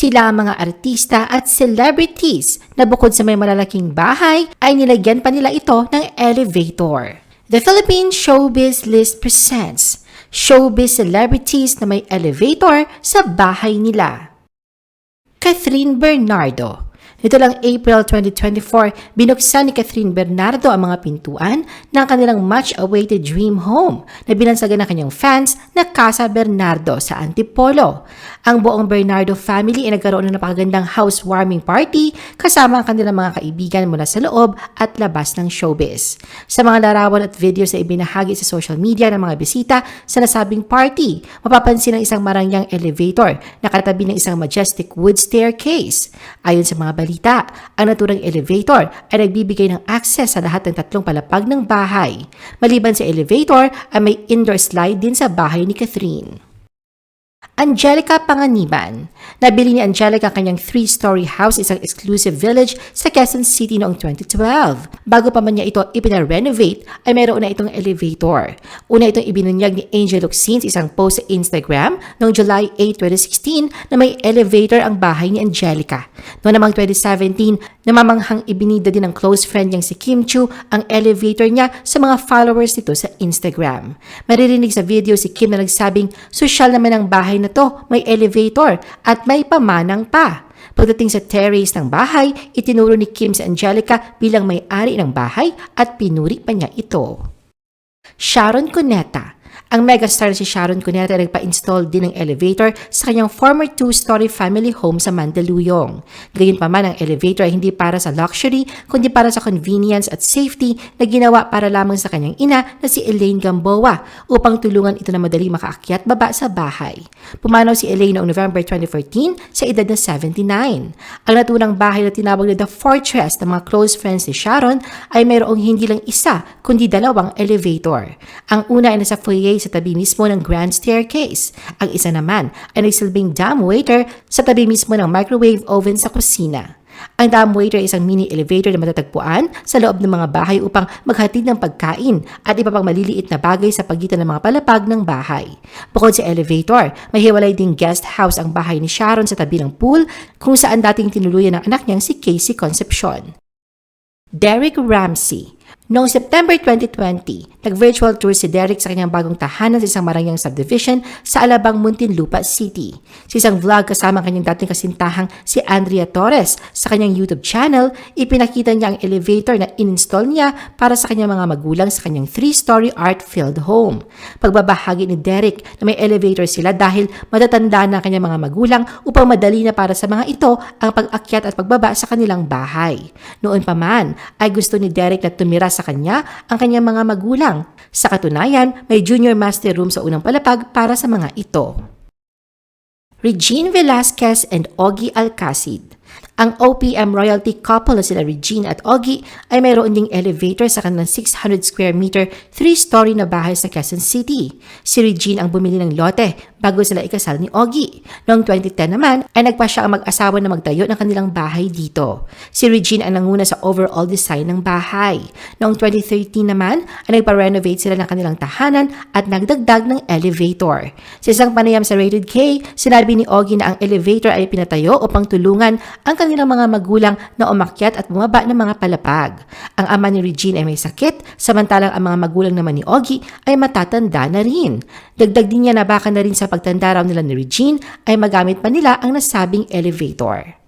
Sila mga artista at celebrities na bukod sa may malalaking bahay ay nilagyan pa nila ito ng elevator. The Philippine Showbiz List presents showbiz celebrities na may elevator sa bahay nila. Catherine Bernardo Nito lang April 2024, binuksan ni Catherine Bernardo ang mga pintuan ng kanilang much-awaited dream home na binansagan ng kanyang fans na Casa Bernardo sa Antipolo. Ang buong Bernardo family ay nagkaroon ng napakagandang housewarming party kasama ang kanilang mga kaibigan mula sa loob at labas ng showbiz. Sa mga larawan at videos na ibinahagi sa social media ng mga bisita sa nasabing party, mapapansin ang isang marangyang elevator na katabi ng isang majestic wood staircase. Ayon sa mga balita, ang naturang elevator ay nagbibigay ng access sa lahat ng tatlong palapag ng bahay. Maliban sa elevator, ay may indoor slide din sa bahay ni Catherine. Angelica Panganiban. Nabili ni Angelica ang kanyang three-story house isang exclusive village sa Quezon City noong 2012. Bago pa man niya ito ipina-renovate, ay mayroon na itong elevator. Una itong ibinunyag ni Angel Luxin sa isang post sa Instagram noong July 8, 2016 na may elevator ang bahay ni Angelica. Noong namang 2017, namamanghang ibinida din ng close friend niyang si Kim Chu ang elevator niya sa mga followers nito sa Instagram. Maririnig sa video si Kim na nagsabing, social naman ang bahay na to, may elevator at may pamanang pa. Pagdating sa terrace ng bahay, itinuro ni Kim si Angelica bilang may-ari ng bahay at pinuri pa niya ito. Sharon Cuneta ang megastar si Sharon Cuneta ay nagpa-install din ng elevator sa kanyang former two-story family home sa Mandaluyong. Gayunpaman ang elevator ay hindi para sa luxury, kundi para sa convenience at safety na ginawa para lamang sa kanyang ina na si Elaine Gamboa upang tulungan ito na madali makaakyat baba sa bahay. Pumanaw si Elaine noong November 2014 sa edad na 79. Ang naturang bahay na tinawag na The Fortress ng mga close friends ni Sharon ay mayroong hindi lang isa kundi dalawang elevator. Ang una ay nasa foyer sa tabi mismo ng grand staircase. Ang isa naman ay nagsilbing dumb waiter sa tabi mismo ng microwave oven sa kusina. Ang dumb waiter ay isang mini elevator na matatagpuan sa loob ng mga bahay upang maghatid ng pagkain at iba pang maliliit na bagay sa pagitan ng mga palapag ng bahay. Bukod sa elevator, may hiwalay ding guest house ang bahay ni Sharon sa tabi ng pool kung saan dating tinuluyan ng anak niyang si Casey Concepcion. Derek Ramsey Noong September 2020, nag-virtual tour si Derek sa kanyang bagong tahanan sa isang marangyang subdivision sa Alabang, Muntinlupa City. Sa isang vlog kasama ang kanyang dating kasintahang si Andrea Torres sa kanyang YouTube channel, ipinakita niya ang elevator na in-install niya para sa kanyang mga magulang sa kanyang three-story art-filled home. Pagbabahagi ni Derek na may elevator sila dahil matatanda na ang kanyang mga magulang upang madali na para sa mga ito ang pag-akyat at pagbaba sa kanilang bahay. Noon pa man, ay gusto ni Derek na tumira sa kanya ang kanyang mga magulang. Sa katunayan, may junior master room sa unang palapag para sa mga ito. Regine Velasquez and Ogie Alcacid ang OPM royalty couple na sila Regine at Ogie ay mayroon ding elevator sa kanilang 600 square meter, 3-story na bahay sa Quezon City. Si Regine ang bumili ng lote bago sila ikasal ni Ogie. Noong 2010 naman ay nagpa siya ang mag-asawa na magtayo ng kanilang bahay dito. Si Regine ang nanguna sa overall design ng bahay. Noong 2013 naman ay nagpa-renovate sila ng kanilang tahanan at nagdagdag ng elevator. Sa isang panayam sa Rated K, sinabi ni Ogie na ang elevator ay pinatayo upang tulungan ang kanilang mga magulang na umakyat at bumaba ng mga palapag. Ang ama ni Regine ay may sakit, samantalang ang mga magulang naman ni Ogie ay matatanda na rin. Dagdag din niya na baka na rin sa pagtanda raw nila ni Regine ay magamit pa nila ang nasabing elevator.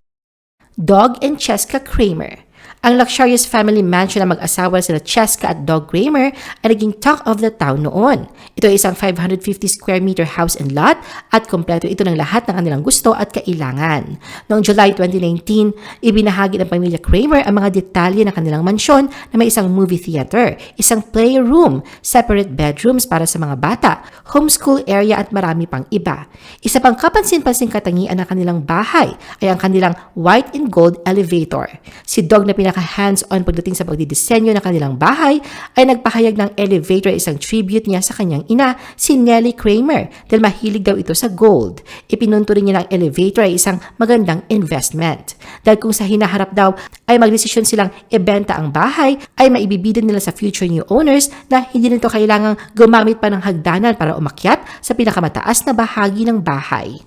Dog and Cheska Kramer ang luxurious family mansion na mag-asawa sila Cheska at Dog Kramer ay naging talk of the town noon. Ito ay isang 550 square meter house and lot at kompleto ito ng lahat ng kanilang gusto at kailangan. Noong July 2019, ibinahagi ng pamilya Kramer ang mga detalye ng kanilang mansyon na may isang movie theater, isang playroom, separate bedrooms para sa mga bata, homeschool area at marami pang iba. Isa pang kapansin-pansing katangian ng kanilang bahay ay ang kanilang white and gold elevator. Si Dog na pinaka hands-on pagdating sa pagdidisenyo ng kanilang bahay ay nagpahayag ng elevator isang tribute niya sa kanyang ina, si Nellie Kramer, dahil mahilig daw ito sa gold. Ipinunto rin niya ng elevator ay isang magandang investment. Dahil kung sa hinaharap daw ay magdesisyon silang ibenta ang bahay, ay maibibida nila sa future new owners na hindi nito kailangang gumamit pa ng hagdanan para umakyat sa pinakamataas na bahagi ng bahay.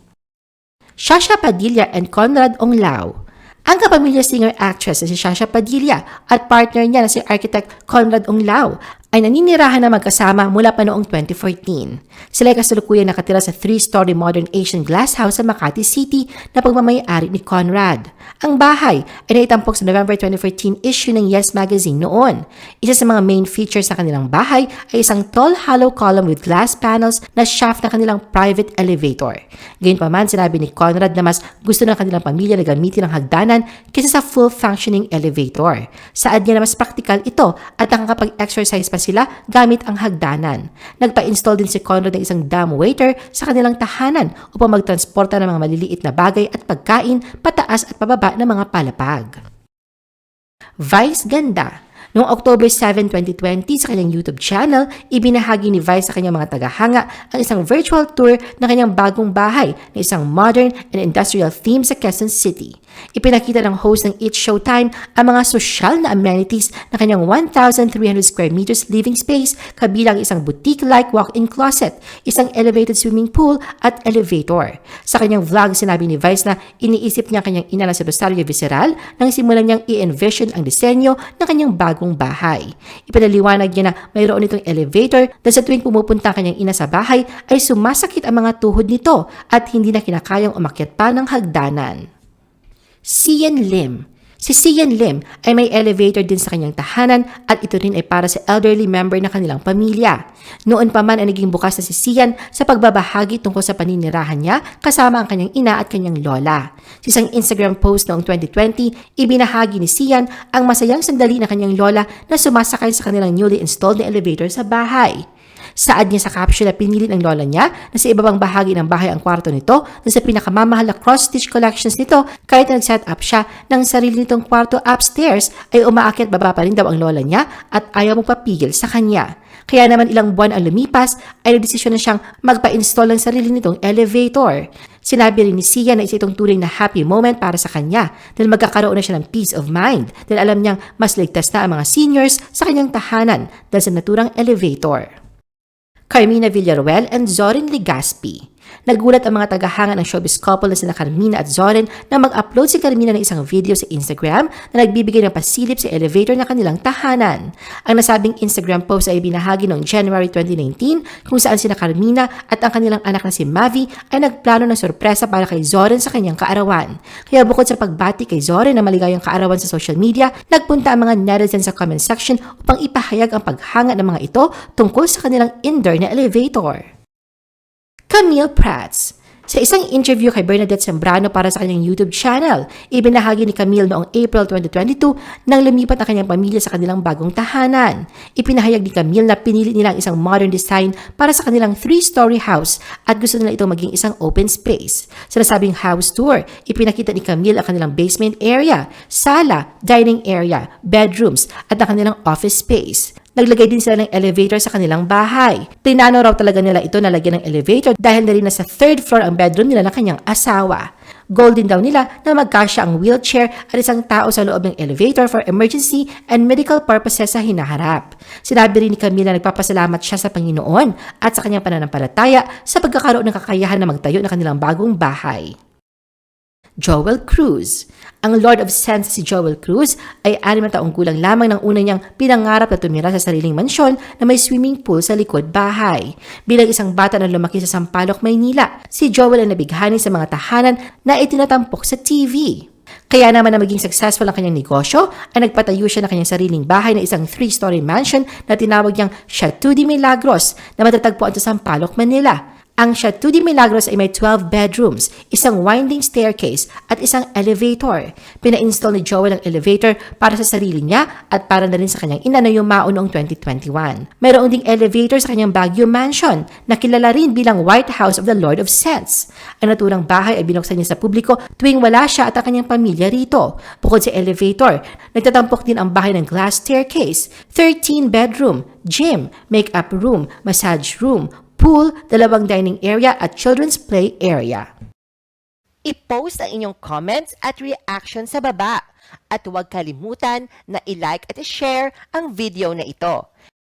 Shasha Padilla and Conrad Onglao. Ang kapamilya singer-actress na si Shasha Padilla at partner niya na si architect Conrad Onglao ay naninirahan na magkasama mula pa noong 2014. Sila ay kasalukuyang nakatira sa three-story modern Asian glass house sa Makati City na pagmamayari ni Conrad. Ang bahay ay naitampok sa November 2014 issue ng Yes Magazine noon. Isa sa mga main features sa kanilang bahay ay isang tall hollow column with glass panels na shaft na kanilang private elevator. Gayunpaman, sinabi ni Conrad na mas gusto ng kanilang pamilya na gamitin ang hagdanan kaysa sa full functioning elevator. Saad niya na mas praktikal ito at nakakapag-exercise pa sila gamit ang hagdanan. Nagpa-install din si Conrad ng isang dumb waiter sa kanilang tahanan upang magtransporta ng mga maliliit na bagay at pagkain pataas at pababa ng mga palapag. Vice Ganda Noong October 7, 2020 sa kanyang YouTube channel, ibinahagi ni Vice sa kanyang mga tagahanga ang isang virtual tour ng kanyang bagong bahay na isang modern and industrial theme sa Quezon City. Ipinakita ng host ng It's Showtime ang mga sosyal na amenities ng kanyang 1,300 square meters living space kabilang isang boutique-like walk-in closet, isang elevated swimming pool at elevator. Sa kanyang vlog, sinabi ni Vice na iniisip niya ang kanyang ina na si Rosario Visceral nang simulan niyang i-envision ang disenyo ng kanyang bagong bahay. Ipinaliwanag niya na mayroon itong elevator dahil sa tuwing pumupunta ang kanyang ina sa bahay ay sumasakit ang mga tuhod nito at hindi na kinakayang umakyat pa ng hagdanan. Sian Lim. Si Sian Lim ay may elevator din sa kanyang tahanan at ito rin ay para sa elderly member ng kanilang pamilya. Noon pa man ay naging bukas na si Sian sa pagbabahagi tungkol sa paninirahan niya kasama ang kanyang ina at kanyang lola. Sa isang Instagram post noong 2020, ibinahagi ni Sian ang masayang sandali ng kanyang lola na sumasakay sa kanilang newly installed na elevator sa bahay. Saad niya sa caption na pinilit ng lola niya na sa ibabang bahagi ng bahay ang kwarto nito na sa pinakamamahal na cross-stitch collections nito kahit na nag-set up siya ng sarili nitong kwarto upstairs ay umaakyat baba pa rin daw ang lola niya at ayaw mo papigil sa kanya. Kaya naman ilang buwan ang lumipas ay nagdesisyon na siyang magpa-install ng sarili nitong elevator. Sinabi rin ni Sia na isa itong turing na happy moment para sa kanya dahil magkakaroon na siya ng peace of mind dahil alam niyang mas ligtas na ang mga seniors sa kanyang tahanan dahil sa naturang elevator. Carmina Villaruel and Zorin Legaspi. Nagulat ang mga tagahanga ng showbiz couple na sina Carmina at Zorin na mag-upload si Carmina ng isang video sa Instagram na nagbibigay ng pasilip sa elevator ng kanilang tahanan. Ang nasabing Instagram post ay binahagi noong January 2019 kung saan sina Carmina at ang kanilang anak na si Mavi ay nagplano ng sorpresa para kay Zorin sa kanyang kaarawan. Kaya bukod sa pagbati kay Zorin na maligayang kaarawan sa social media, nagpunta ang mga netizens sa comment section upang ipahayag ang paghanga ng mga ito tungkol sa kanilang indoor na elevator. Camille Prats. Sa isang interview kay Bernadette Sembrano para sa kanyang YouTube channel, ibinahagi ni Camille noong April 2022 nang lumipat ang kanyang pamilya sa kanilang bagong tahanan. Ipinahayag ni Camille na pinili nila ang isang modern design para sa kanilang three-story house at gusto nila ito maging isang open space. Sa nasabing house tour, ipinakita ni Camille ang kanilang basement area, sala, dining area, bedrooms at ang kanilang office space. Naglagay din sila ng elevator sa kanilang bahay. Plinano raw talaga nila ito na lagyan ng elevator dahil na rin nasa third floor ang bedroom nila ng kanyang asawa. Goal din daw nila na magkasya ang wheelchair at isang tao sa loob ng elevator for emergency and medical purposes sa hinaharap. Sinabi rin ni Camila na nagpapasalamat siya sa Panginoon at sa kanyang pananampalataya sa pagkakaroon ng kakayahan na magtayo ng kanilang bagong bahay. Joel Cruz. Ang Lord of Sense si Joel Cruz ay anim na taong gulang lamang ng una niyang pinangarap na tumira sa sariling mansyon na may swimming pool sa likod bahay. Bilang isang bata na lumaki sa Sampaloc, Maynila, si Joel ay nabighani sa mga tahanan na itinatampok sa TV. Kaya naman na maging successful ang kanyang negosyo, ay nagpatayo siya ng kanyang sariling bahay na isang three-story mansion na tinawag niyang Chateau de Milagros na matatagpuan sa Sampaloc, Manila. Ang Chateau de Milagros ay may 12 bedrooms, isang winding staircase at isang elevator. Pina-install ni Joel ang elevator para sa sarili niya at para na rin sa kanyang ina na yumao noong 2021. Mayroon ding elevator sa kanyang Baguio Mansion na kilala rin bilang White House of the Lord of Sense. Ang naturang bahay ay binuksan niya sa publiko tuwing wala siya at ang kanyang pamilya rito. Bukod sa elevator, nagtatampok din ang bahay ng glass staircase, 13 bedroom, gym, makeup room, massage room, pool, dalawang dining area at children's play area. I-post ang inyong comments at reaction sa baba. At huwag kalimutan na i-like at i-share ang video na ito.